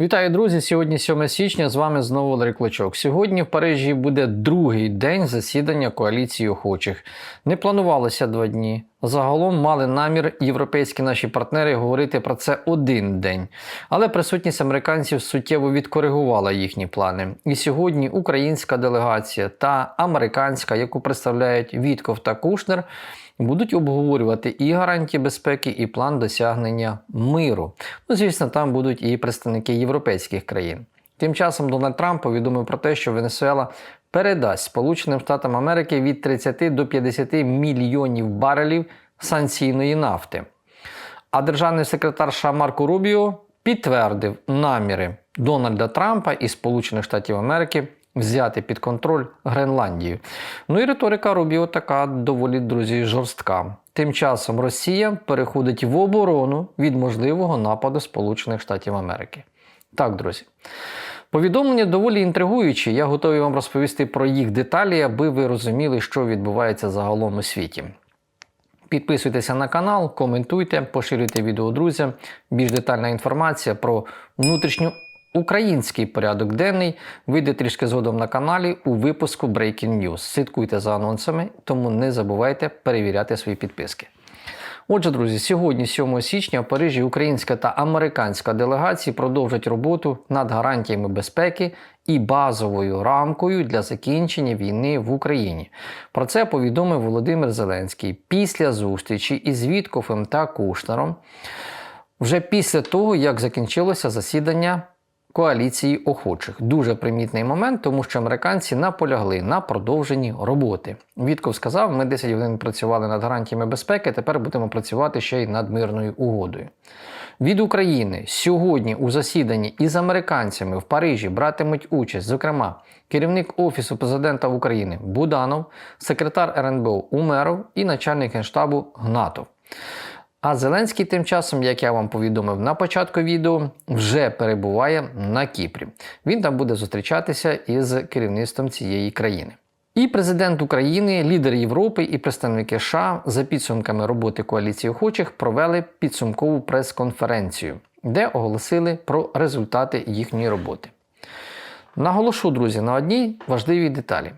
Вітаю, друзі! Сьогодні 7 січня. З вами знову Валерій Клочок. Сьогодні в Парижі буде другий день засідання коаліції охочих. Не планувалося два дні. Загалом мали намір європейські наші партнери говорити про це один день. Але присутність американців суттєво відкоригувала їхні плани. І сьогодні українська делегація та американська, яку представляють Вітков та Кушнер, будуть обговорювати і гарантії безпеки, і план досягнення миру. Ну, звісно, там будуть і представники європейських країн. Тим часом Дональд Трамп повідомив про те, що Венесуела передасть Сполученим Штатам Америки від 30 до 50 мільйонів барелів санкційної нафти. А державний секретар США Марко Рубіо підтвердив наміри Дональда Трампа і Сполучених Штатів Америки взяти під контроль Гренландію. Ну і риторика Рубіо така доволі друзі жорстка. Тим часом Росія переходить в оборону від можливого нападу Сполучених Штатів Америки. Так, друзі. Повідомлення доволі інтригуючі. Я готовий вам розповісти про їх деталі, аби ви розуміли, що відбувається загалом у світі. Підписуйтеся на канал, коментуйте, поширюйте відео друзям. Більш детальна інформація про внутрішню Український порядок денний вийде трішки згодом на каналі у випуску Breaking News. Слідкуйте за анонсами, тому не забувайте перевіряти свої підписки. Отже, друзі, сьогодні, 7 січня, в Парижі українська та американська делегації продовжать роботу над гарантіями безпеки і базовою рамкою для закінчення війни в Україні. Про це повідомив Володимир Зеленський після зустрічі із Віткофем та Кушнером. Вже після того, як закінчилося засідання коаліції охочих. Дуже примітний момент, тому що американці наполягли на продовженні роботи. Вітков сказав, ми 10 годин працювали над гарантіями безпеки, тепер будемо працювати ще й над мирною угодою. Від України сьогодні у засіданні із американцями в Парижі братимуть участь, зокрема, керівник Офісу президента України Буданов, секретар РНБО Умеров і начальник генштабу Гнатов. А Зеленський тим часом, як я вам повідомив на початку відео, вже перебуває на Кіпрі. Він там буде зустрічатися із керівництвом цієї країни. І президент України, лідер Європи і представники США за підсумками роботи коаліції охочих провели підсумкову прес-конференцію, де оголосили про результати їхньої роботи. Наголошу, друзі, на одній важливій деталі: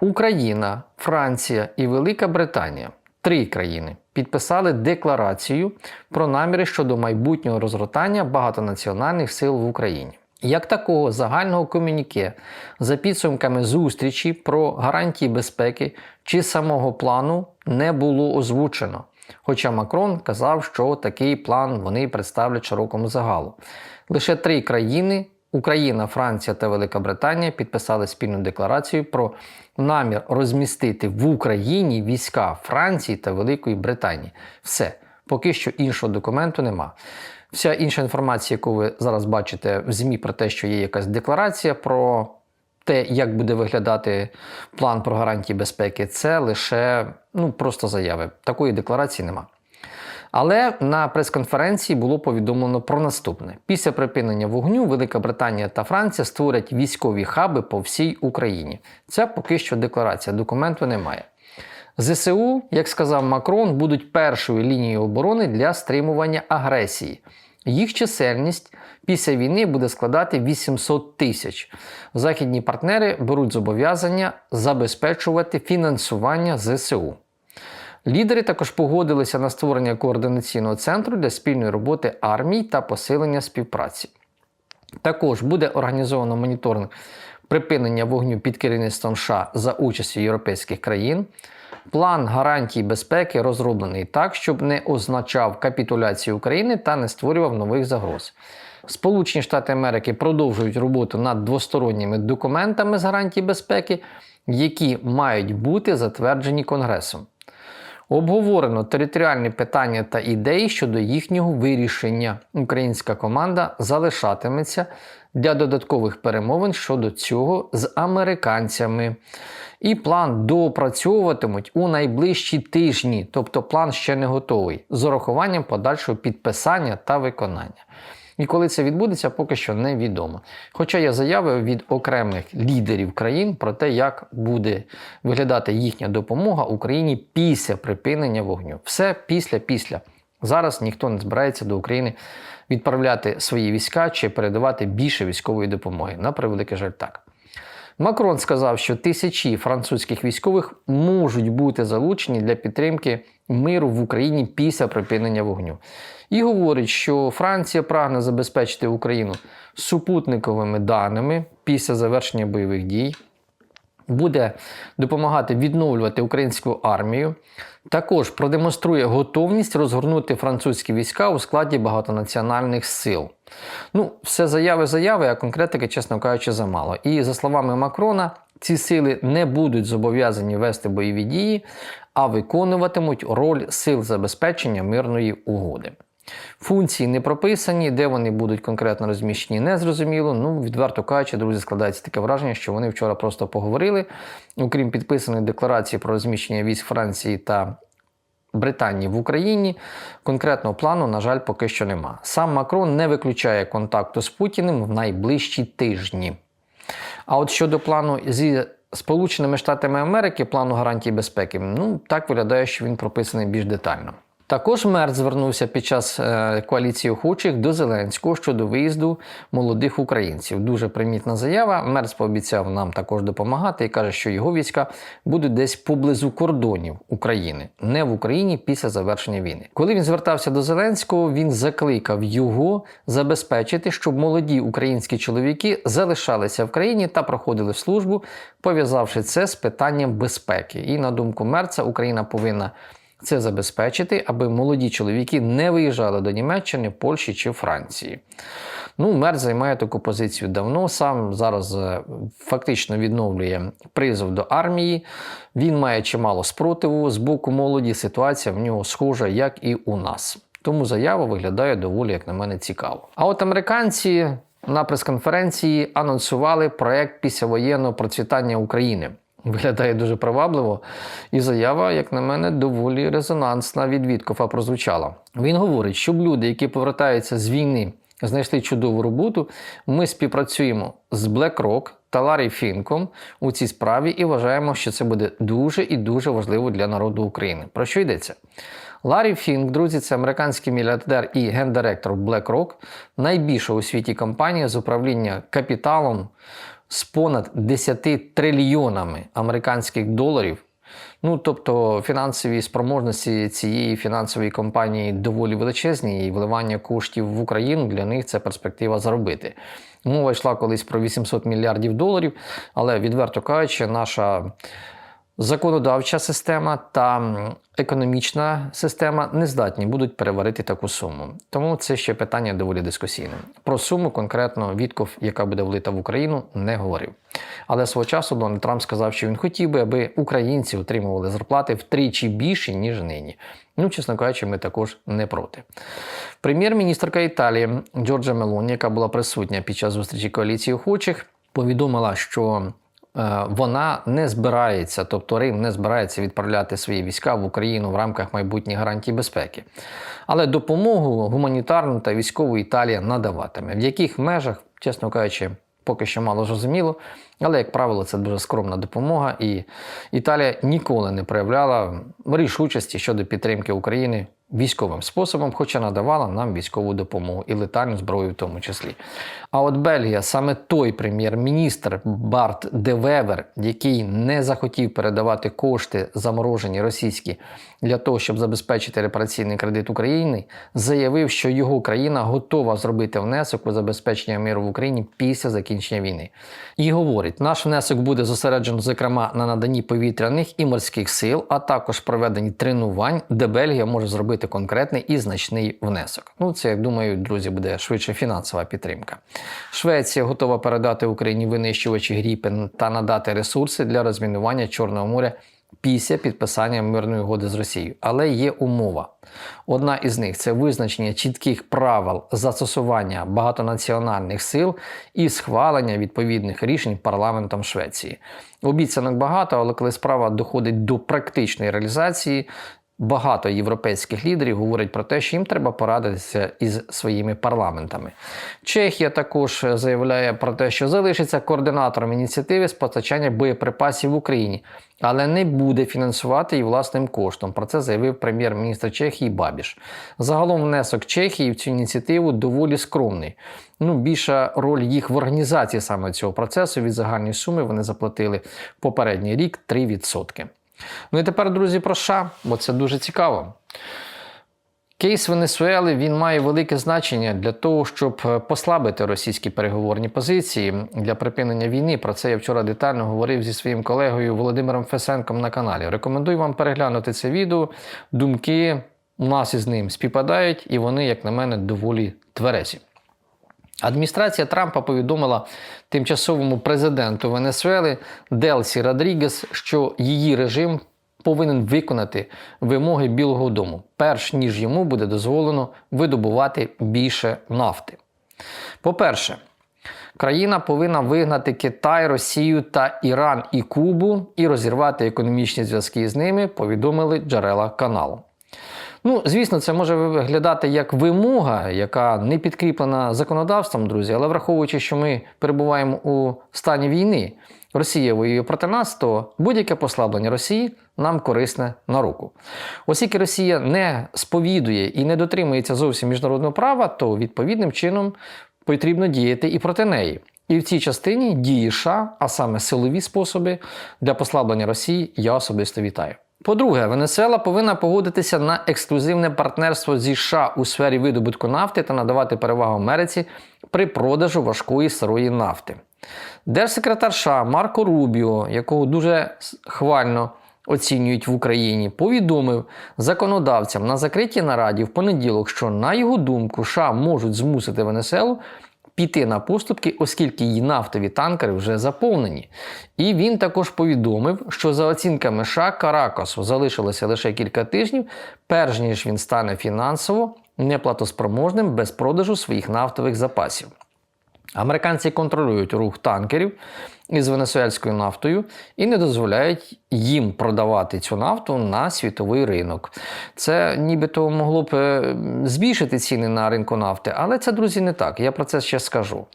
Україна, Франція і Велика Британія три країни підписали декларацію про наміри щодо майбутнього розгортання багатонаціональних сил в Україні. Як такого загального комюніке за підсумками зустрічі про гарантії безпеки чи самого плану не було озвучено. Хоча Макрон казав, що такий план вони представлять широкому загалу. Лише три країни Україна, Франція та Велика Британія підписали спільну декларацію про намір розмістити в Україні війська Франції та Великої Британії. Все, поки що іншого документу нема. Вся інша інформація, яку ви зараз бачите в ЗМІ про те, що є якась декларація про те, як буде виглядати план про гарантії безпеки, це лише ну, просто заяви. Такої декларації нема. Але на прес-конференції було повідомлено про наступне: після припинення вогню Велика Британія та Франція створять військові хаби по всій Україні. Це поки що декларація, документу немає. ЗСУ, як сказав Макрон, будуть першою лінією оборони для стримування агресії. Їх чисельність після війни буде складати 800 тисяч. Західні партнери беруть зобов'язання забезпечувати фінансування ЗСУ. Лідери також погодилися на створення координаційного центру для спільної роботи армій та посилення співпраці. Також буде організовано моніторинг припинення вогню під керівництвом США за участю європейських країн. План гарантій безпеки розроблений так, щоб не означав капітуляцію України та не створював нових загроз. Сполучені Штати Америки продовжують роботу над двосторонніми документами з гарантій безпеки, які мають бути затверджені Конгресом. Обговорено територіальні питання та ідеї щодо їхнього вирішення. Українська команда залишатиметься для додаткових перемовин щодо цього з американцями. І план доопрацьовуватимуть у найближчі тижні, тобто план ще не готовий, з урахуванням подальшого підписання та виконання. І коли це відбудеться, поки що невідомо. Хоча є заяви від окремих лідерів країн про те, як буде виглядати їхня допомога Україні після припинення вогню. Все після-після. Зараз ніхто не збирається до України відправляти свої війська чи передавати більше військової допомоги. На превеликий жаль, так. Макрон сказав, що тисячі французьких військових можуть бути залучені для підтримки миру в Україні після припинення вогню. І говорить, що Франція прагне забезпечити Україну супутниковими даними після завершення бойових дій. Буде допомагати відновлювати українську армію. Також продемонструє готовність розгорнути французькі війська у складі багатонаціональних сил. Ну, все заяви, заяви, а конкретики, чесно кажучи, замало. І за словами Макрона, ці сили не будуть зобов'язані вести бойові дії, а виконуватимуть роль сил забезпечення мирної угоди. Функції не прописані, де вони будуть конкретно розміщені, не зрозуміло. Ну, відверто кажучи, друзі, складається таке враження, що вони вчора просто поговорили. Окрім підписаної декларації про розміщення військ Франції та Британії в Україні, конкретного плану, на жаль, поки що нема. Сам Макрон не виключає контакту з Путіним в найближчі тижні. А от щодо плану зі Сполученими Штатами Америки, плану гарантій безпеки, ну так виглядає, що він прописаний більш детально. Також Мерц звернувся під час е, коаліції охочих до Зеленського щодо виїзду молодих українців. Дуже примітна заява. Мерц пообіцяв нам також допомагати і каже, що його війська будуть десь поблизу кордонів України, не в Україні після завершення війни. Коли він звертався до Зеленського, він закликав його забезпечити, щоб молоді українські чоловіки залишалися в країні та проходили службу, пов'язавши це з питанням безпеки. І на думку Мерца, Україна повинна це забезпечити, аби молоді чоловіки не виїжджали до Німеччини, Польщі чи Франції. Ну, Мер займає таку позицію давно. Сам зараз е, фактично відновлює призов до армії. Він має чимало спротиву з боку молоді. Ситуація в нього схожа, як і у нас. Тому заява виглядає доволі, як на мене, цікаво. А от американці на прес-конференції анонсували проект післявоєнного процвітання України. Виглядає дуже привабливо, і заява, як на мене, доволі резонансна від Віткофа прозвучала. Він говорить, щоб люди, які повертаються з війни, знайшли чудову роботу, ми співпрацюємо з BlackRock та Ларі Фінком у цій справі і вважаємо, що це буде дуже і дуже важливо для народу України. Про що йдеться? Ларі Фінк, друзі, це американський мільярдер і гендиректор BlackRock, найбільша у світі компанія з управління капіталом з понад 10 трильйонами американських доларів. Ну, тобто фінансові спроможності цієї фінансової компанії доволі величезні, і вливання коштів в Україну для них це перспектива заробити. Мова йшла колись про 800 мільярдів доларів, але відверто кажучи, наша законодавча система та економічна система не здатні будуть переварити таку суму. Тому це ще питання доволі дискусійне. Про суму конкретно Вітков, яка буде влита в Україну, не говорив. Але свого часу Дональд Трамп сказав, що він хотів би, аби українці отримували зарплати втричі більше, ніж нині. Ну, чесно кажучи, ми також не проти. Прем'єр-міністрка Італії Джорджа Мелоні, яка була присутня під час зустрічі коаліції охочих, повідомила, що вона не збирається, тобто Рим не збирається відправляти свої війська в Україну в рамках майбутніх гарантій безпеки. Але допомогу гуманітарну та військову Італія надаватиме. В яких межах, чесно кажучи, поки що мало зрозуміло. Але, як правило, це дуже скромна допомога, і Італія ніколи не проявляла рішучості щодо підтримки України військовим способом, хоча надавала нам військову допомогу і летальну зброю в тому числі. А от Бельгія, саме той прем'єр-міністр Барт Девевер, який не захотів передавати кошти заморожені російські для того, щоб забезпечити репараційний кредит України, заявив, що його країна готова зробити внесок у забезпечення миру в Україні після закінчення війни. І говорить, наш внесок буде зосереджено, зокрема, на наданні повітряних і морських сил, а також проведенні тренувань, де Бельгія може зробити конкретний і значний внесок. Ну, це, я думаю, друзі, буде швидше фінансова підтримка. Швеція готова передати Україні винищувачі Гріпен та надати ресурси для розмінування Чорного моря після підписання мирної угоди з Росією. Але є умова. Одна із них це визначення чітких правил застосування багатонаціональних сил і схвалення відповідних рішень парламентом Швеції. Обіцянок багато, але коли справа доходить до практичної реалізації, багато європейських лідерів говорять про те, що їм треба порадитися із своїми парламентами. Чехія також заявляє про те, що залишиться координатором ініціативи з постачання боєприпасів в Україні, але не буде фінансувати її власним коштом. Про це заявив прем'єр-міністр Чехії Бабіш. Загалом внесок Чехії в цю ініціативу доволі скромний. Ну, більша роль їх в організації саме цього процесу від загальної суми вони заплатили попередній рік 3%. Ну і тепер, друзі, про США, бо це дуже цікаво. Кейс Венесуели він має велике значення для того, щоб е, послабити російські переговорні позиції для припинення війни. Про це я вчора детально говорив зі своїм колегою Володимиром Фесенком на каналі. Рекомендую вам переглянути це відео. Думки у нас із ним співпадають, і вони, як на мене, доволі тверезі. Адміністрація Трампа повідомила тимчасовому президенту Венесуели Делсі Родрігес, що її режим повинен виконати вимоги Білого Дому, перш ніж йому буде дозволено видобувати більше нафти. По-перше, країна повинна вигнати Китай, Росію та Іран і Кубу і розірвати економічні зв'язки з ними, повідомили джерела каналу. Ну, звісно, це може виглядати як вимога, яка не підкріплена законодавством, друзі, але враховуючи, що ми перебуваємо у стані війни, Росія воює проти нас, то будь-яке послаблення Росії нам корисне на руку. Оскільки Росія не сповідує і не дотримується зовсім міжнародного права, то відповідним чином потрібно діяти і проти неї. І в цій частині дії США, а саме силові способи для послаблення Росії, я особисто вітаю. По-друге, Венесуела повинна погодитися на ексклюзивне партнерство зі США у сфері видобутку нафти та надавати перевагу Америці при продажу важкої сирої нафти. Держсекретар США Марко Рубіо, якого дуже хвально оцінюють в Україні, повідомив законодавцям на закритій нараді в понеділок, що на його думку США можуть змусити Венесуелу піти на поступки, оскільки її нафтові танкери вже заповнені. І він також повідомив, що за оцінками США Каракасу залишилося лише кілька тижнів, перш ніж він стане фінансово неплатоспроможним без продажу своїх нафтових запасів. Американці контролюють рух танкерів із венесуельською нафтою і не дозволяють їм продавати цю нафту на світовий ринок. Це нібито могло б е, збільшити ціни на ринку нафти, але це, друзі, не так. Я про це ще скажу.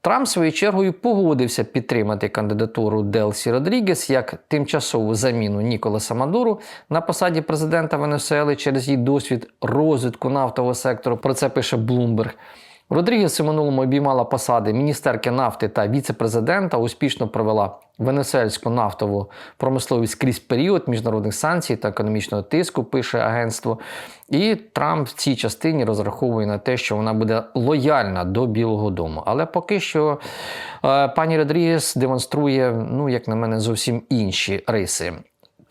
Трамп своєю чергою погодився підтримати кандидатуру Делсі Родрігес як тимчасову заміну Ніколаса Мадуру на посаді президента Венесуели через її досвід розвитку нафтового сектору. Про це пише Bloomberg. Родрігес у минулому обіймала посади міністерки нафти та віце-президента, успішно провела венесуельську нафтову промисловість крізь період міжнародних санкцій та економічного тиску, пише агентство. І Трамп в цій частині розраховує на те, що вона буде лояльна до Білого Дому. Але поки що е, пані Родрігес демонструє, ну як на мене, зовсім інші риси.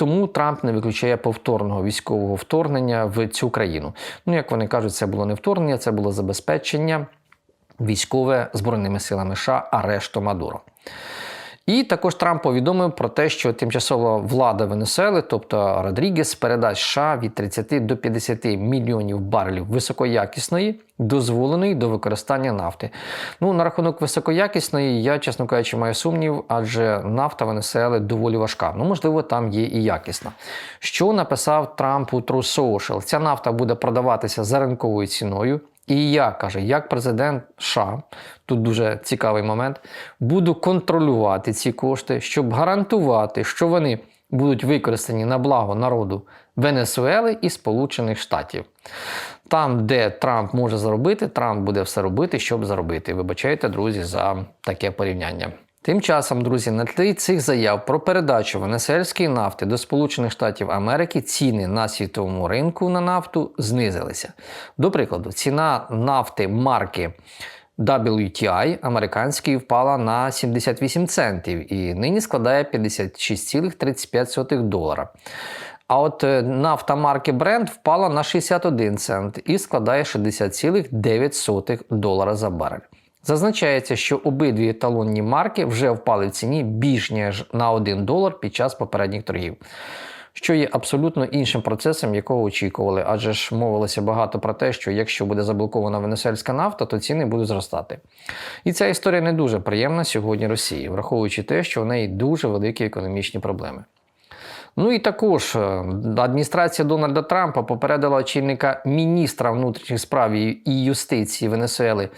Тому Трамп не виключає повторного військового вторгнення в цю країну. Ну, як вони кажуть, це було не вторгнення, це було забезпечення військове збройними силами США арешту Мадуро. І також Трамп повідомив про те, що тимчасова влада Венесуели, тобто Родрігес, передасть США від 30 до 50 мільйонів барелів високоякісної, дозволеної до використання нафти. Ну, на рахунок високоякісної, я, чесно кажучи, маю сумнів, адже нафта Венесуели доволі важка. Ну, можливо, там є і якісна. Що написав Трамп у True Social? Ця нафта буде продаватися за ринковою ціною. І я каже, як президент США, тут дуже цікавий момент, буду контролювати ці кошти, щоб гарантувати, що вони будуть використані на благо народу Венесуели і Сполучених Штатів. Там, де Трамп може заробити, Трамп буде все робити, щоб заробити. Вибачайте, друзі, за таке порівняння. Тим часом, друзі, на тлі цих заяв про передачу венесуельської нафти до Сполучених Штатів Америки ціни на світовому ринку на нафту знизилися. До прикладу, ціна нафти марки WTI американської впала на 78 центів і нині складає 56,35 долара. А от е, нафта марки Brent впала на 61 цент і складає 60,9 долара за барель. Зазначається, що обидві еталонні марки вже впали в ціні більш ніж на 1 долар під час попередніх торгів, що є абсолютно іншим процесом, якого очікували, адже ж мовилося багато про те, що якщо буде заблокована венесуельська нафта, то ціни будуть зростати. І ця історія не дуже приємна сьогодні Росії, враховуючи те, що в неї дуже великі економічні проблеми. Ну і також е, адміністрація Дональда Трампа попередила очільника міністра внутрішніх справ і юстиції Венесуели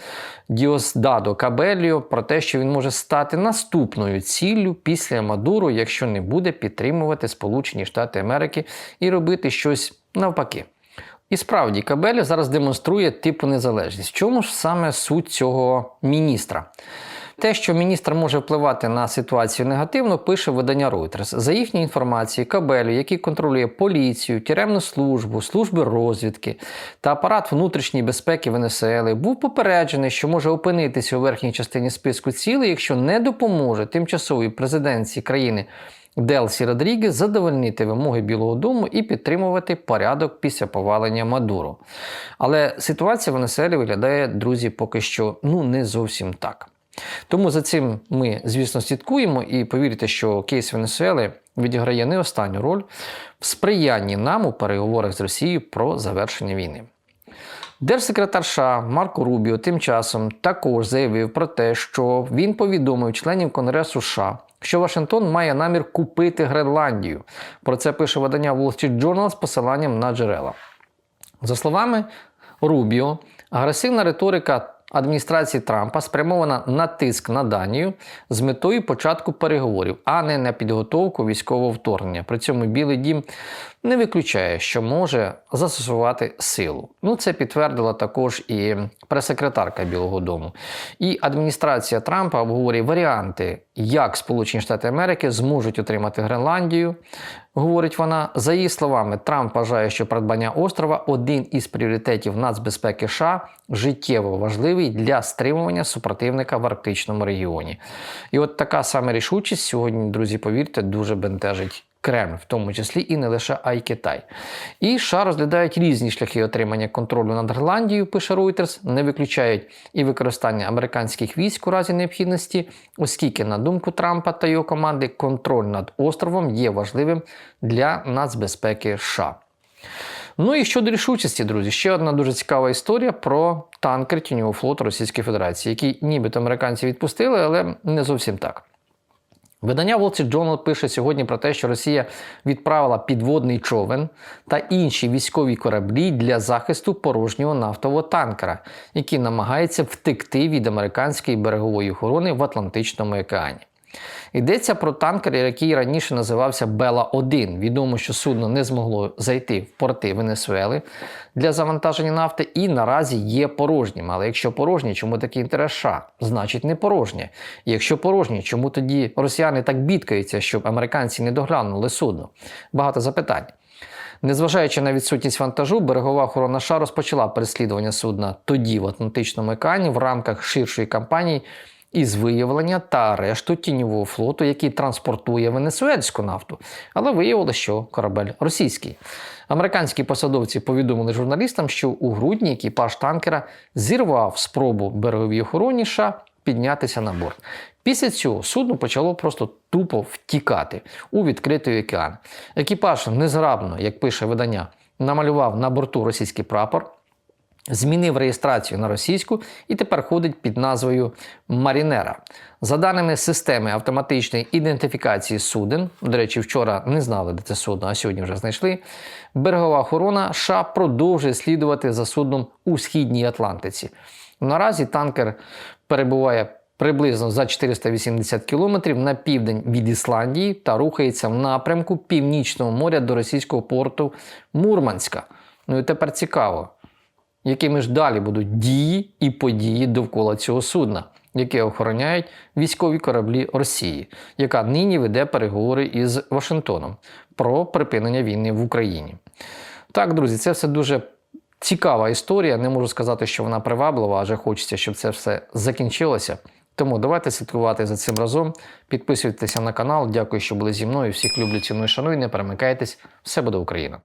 Діосдадо Кабеліо про те, що він може стати наступною ціллю після Мадуру, якщо не буде підтримувати Сполучені Штати Америки і робити щось навпаки. І справді Кабелі зараз демонструє типу незалежність. В чому ж саме суть цього міністра? Те, що міністр може впливати на ситуацію негативно, пише видання Reuters. За їхньою інформацією, Кабелю, який контролює поліцію, тюремну службу, служби розвідки та апарат внутрішньої безпеки Венесуели, був попереджений, що може опинитися у верхній частині списку цілей, якщо не допоможе тимчасовій президенції країни. Делсі Родрігес задовольнити вимоги Білого Дому і підтримувати порядок після повалення Мадуро. Але ситуація в Венесуелі виглядає, друзі, поки що ну не зовсім так. Тому за цим ми, звісно, слідкуємо і повірте, що кейс Венесуели відіграє не останню роль в сприянні нам у переговорах з Росією про завершення війни. Держсекретар США Марко Рубіо тим часом також заявив про те, що він повідомив членів Конгресу США, що Вашингтон має намір купити Гренландію. Про це пише видання Wall Street Journal з посиланням на джерела. За словами Рубіо, агресивна риторика адміністрації Трампа спрямована на тиск на Данію з метою початку переговорів, а не на підготовку військового вторгнення. При цьому Білий Дім не виключає, що може застосувати силу. Ну, це підтвердила також і прес-секретарка Білого Дому. І адміністрація Трампа обговорює варіанти, як Сполучені Штати Америки зможуть отримати Гренландію. Говорить вона, за її словами, Трамп вважає, що придбання острова один із пріоритетів нацбезпеки США життєво важливий для стримування супротивника в арктичному регіоні. І от така саме рішучість сьогодні, друзі, повірте, дуже бентежить Кремль, в тому числі і не лише а й Китай. І США розглядають різні шляхи отримання контролю над Гренландією, пише Reuters, не виключають і використання американських військ у разі необхідності, оскільки, на думку Трампа та його команди, контроль над островом є важливим для нацбезпеки США. Ну і щодо рішучості, друзі, ще одна дуже цікава історія про танкер тіньового флоту Російської Федерації, який нібито американці відпустили, але не зовсім так. Видання Wall Street Journal пише сьогодні про те, що Росія відправила підводний човен та інші військові кораблі для захисту порожнього нафтового танкера, який намагається втекти від американської берегової охорони в Атлантичному океані. Йдеться про танкер, який раніше називався Бела 1 Відомо, що судно не змогло зайти в порти Венесуели для завантаження нафти і наразі є порожнім. Але якщо порожнє, чому такий інтерес США? Значить не порожнє. Якщо порожнє, чому тоді росіяни так бідкаються, щоб американці не доглянули судно? Багато запитань. Незважаючи на відсутність вантажу, берегова охорона США розпочала переслідування судна тоді в Атлантичному океані в рамках ширшої кампанії із виявлення та арешту тіньового флоту, який транспортує венесуельську нафту. Але виявилося, що корабель російський. Американські посадовці повідомили журналістам, що у грудні екіпаж танкера зірвав спробу береговій охороні США піднятися на борт. Після цього судно почало просто тупо втікати у відкритий океан. Екіпаж незграбно, як пише видання, намалював на борту російський прапор. Змінив реєстрацію на російську і тепер ходить під назвою Марінера. За даними системи автоматичної ідентифікації суден, до речі, вчора не знали, де це судно, а сьогодні вже знайшли. Берегова охорона США продовжує слідувати за судном у східній Атлантиці. Наразі танкер перебуває приблизно за 480 кілометрів на південь від Ісландії та рухається в напрямку Північного моря до російського порту Мурманська. Ну і тепер цікаво якими ж далі будуть дії і події довкола цього судна, яке охороняють військові кораблі Росії, яка нині веде переговори із Вашингтоном про припинення війни в Україні. Так, друзі, це все дуже цікава історія. Не можу сказати, що вона приваблива, адже хочеться, щоб це все закінчилося. Тому давайте слідкувати за цим разом. Підписуйтеся на канал. Дякую, що були зі мною. Всіх люблю, ціную, шаную. Не перемикайтесь. Все буде Україна!